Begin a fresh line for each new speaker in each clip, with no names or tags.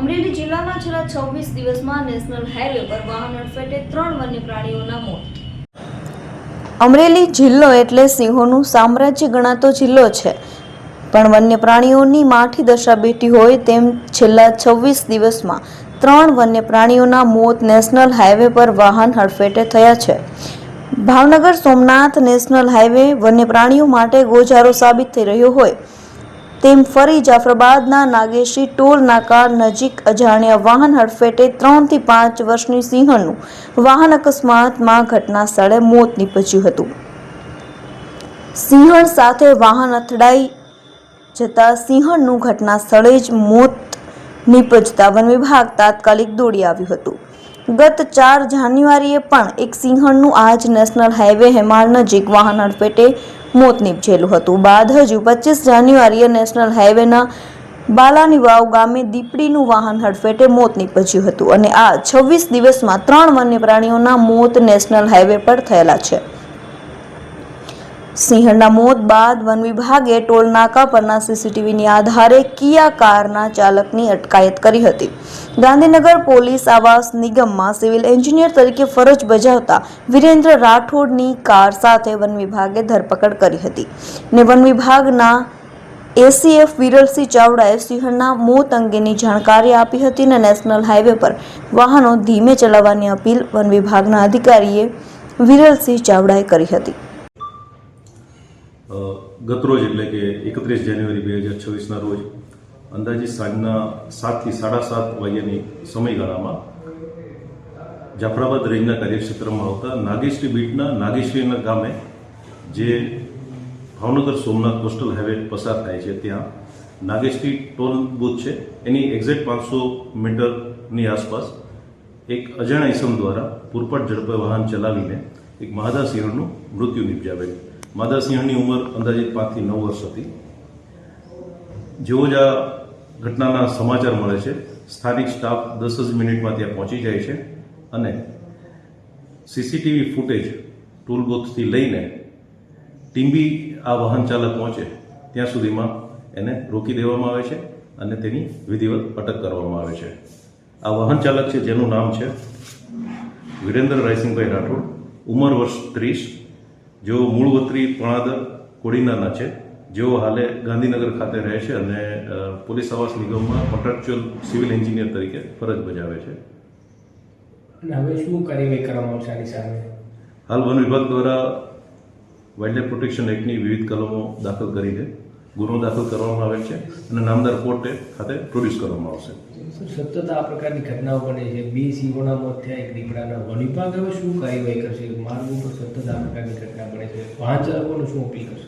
અમરેલી જિલ્લામાં છેલ્લા છવ્વીસ દિવસમાં નેશનલ હાઈવે પર વાહન અડફેટે ત્રણ વન્ય પ્રાણીઓના મોત. અમરેલી જિલ્લો એટલે સિંહોનું સામ્રાજ્ય ગણાતો જિલ્લો છે. પણ વન્ય પ્રાણીઓની માઠી દશા બેઠી હોય તેમ છેલ્લા છવ્વીસ દિવસમાં ત્રણ વન્ય પ્રાણીઓના મોત નેશનલ હાઈવે પર વાહન હડફેટે થયા છે. ભાવનગર સોમનાથ નેશનલ હાઈવે વન્ય પ્રાણીઓ માટે ગોજારો સાબિત થઈ રહ્યો હોય. તેમ ફરી જાફરાબાદના નાગેશી ટોલ નાકા નજીક અજાણ્યા વાહન હડફેટે ત્રણથી પાંચ વર્ષની સિંહણનું વાહન અકસ્માતમાં ઘટના સ્થળે મોત નીપજ્યું હતું. સિંહણ સાથે વાહન અથડાઈ જતા સિંહણનું ઘટના સ્થળે જ મોત નીપજતા વન વિભાગ તાત્કાલિક દોડી આવ્યું હતું. ગત ચાર જાન્યુઆરીએ પણ એક સિંહણનું આજ નેશનલ હાઈવે હેમાળ નજીક વાહન અડફેટે મોત નીપજેલું હતું. બાદ હજુ પચીસ જાન્યુઆરીએ નેશનલ હાઈવેના બાલાની વાવ ગામે દીપડીનું વાહન હડફેટે મોત નીપજ્યું હતું અને આ છવ્વીસ દિવસમાં ત્રણ વન્ય પ્રાણીઓના મોત નેશનલ હાઈવે પર થયેલા છે. સિંહણના મોત બાદ વન વિભાગે ટોલ નાકા પરના સીસીટીવીની આધારે કિયા કારના ચાલકની અટકાયત કરી હતી. ગાંધીનગર પોલીસ આવાસ નિગમમાં સિવિલ એન્જિનિયર તરીકે ફરજ બજાવતા વિરેન્દ્ર રાઠોડની કાર સાથે વન વિભાગે ધરપકડ કરી હતી ને વન વિભાગના એસીએફ વિરલસિંહ ચાવડાએ સિંહણના મોત અંગેની જાણકારી આપી હતી અને નેશનલ હાઈવે પર વાહનો ધીમે ચલાવવાની અપીલ વન વિભાગના અધિકારીએ વિરલસિંહ ચાવડાએ કરી હતી.
ગતરોજ એટલે કે એકત્રીસ જાન્યુઆરી બે હજાર છવ્વીસના રોજ અંદાજે સાંજના સાતથી સાડા સાત વાગ્યાની સમયગાળામાં જાફરાબાદ રેન્જના કાર્યક્ષેત્રમાં આવતા નાગેશ્રી બીટના નાગેશ્રીના ગામે જે ભાવનગર સોમનાથ કોસ્ટલ હાઈવે પસાર થાય છે, ત્યાં નાગેશ્રી ટોલ બૂથ છે. એની એક્ઝેક્ટ પાંચસો મીટરની આસપાસ એક અજાણા ઇસમ દ્વારા પૂરપાટ ઝડપે વાહન ચલાવીને એક મહાદા સિંહણનું મૃત્યુ નિપજાવેલ. માદા સિંહણની ઉંમર અંદાજિત પાંચથી નવ વર્ષ હતી. જેવો જ આ ઘટનાના સમાચાર મળે છે, સ્થાનિક સ્ટાફ દસ જ મિનિટમાં ત્યાં પહોંચી જાય છે અને સીસીટીવી ફૂટેજ ટૂલ બોક્સથી લઈને ટીંબી આ વાહન ચાલક પહોંચે ત્યાં સુધીમાં એને રોકી દેવામાં આવે છે અને તેની વિધિવત અટક કરવામાં આવે છે. આ વાહન ચાલક છે, જેનું નામ છે વિરેન્દ્ર રાયસિંહભાઈ રાઠોડ. ઉંમર વર્ષ ત્રીસ જેઓ મૂળ વતરી પણાદર કોડીનાના છે જેઓ હાલે ગાંધીનગર ખાતે રહે છે અને પોલીસ આવાસ નિગમમાં કોન્ટ્રાક્ચ્યુઅલ સિવિલ એન્જિનિયર તરીકે ફરજ બજાવે છે.
અને હવે શું કાર્યવાહી કરવામાં આવશે આની સામે?
હાલ વન વિભાગ દ્વારા વાઇલ્ડલાઇફ પ્રોટેક્શન એક્ટની વિવિધ કલમો દાખલ કરીને ગુનો દાખલ કરવામાં આવે છે અને નામદાર કોર્ટે ખાતે પ્રોડ્યુસ કરવામાં આવશે.
સતત આ પ્રકારની ઘટનાઓ બને છે. બે સિંહોના મોત થયા, એક દીપડાના વન વિભાગ હવે શું કાર્યવાહી કરશે? માર્ગ ઉપર સતત આ પ્રકારની ઘટના બને છે. વાહન ચાલકોને શું અપીલ કરશે?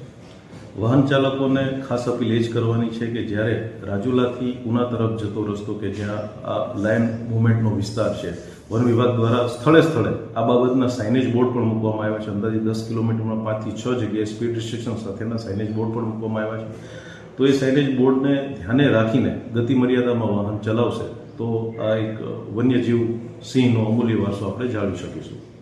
વાહન ચાલકોને ખાસ અપીલ એ જ કરવાની છે કે જ્યારે રાજુલાથી ઉના તરફ જતો રસ્તો કે જ્યાં આ લાઇન મુવમેન્ટનો વિસ્તાર છે, વન વિભાગ દ્વારા સ્થળે સ્થળે આ બાબતના સાઇનેજ બોર્ડ પણ મૂકવામાં આવ્યા છે. અંદાજે દસ કિલોમીટરમાં પાંચથી છ જગ્યાએ સ્પીડ રિસ્ટ્રિક્શન સાથેના સાઇનેજ બોર્ડ પણ મૂકવામાં આવ્યા છે. તો એ સાઇનેજ બોર્ડને ધ્યાને રાખીને ગતિ મર્યાદામાં વાહન ચલાવશે, તો આ એક વન્યજીવ સિંહનો અમૂલ્ય વારસો આપણે જાળવી શકીશું.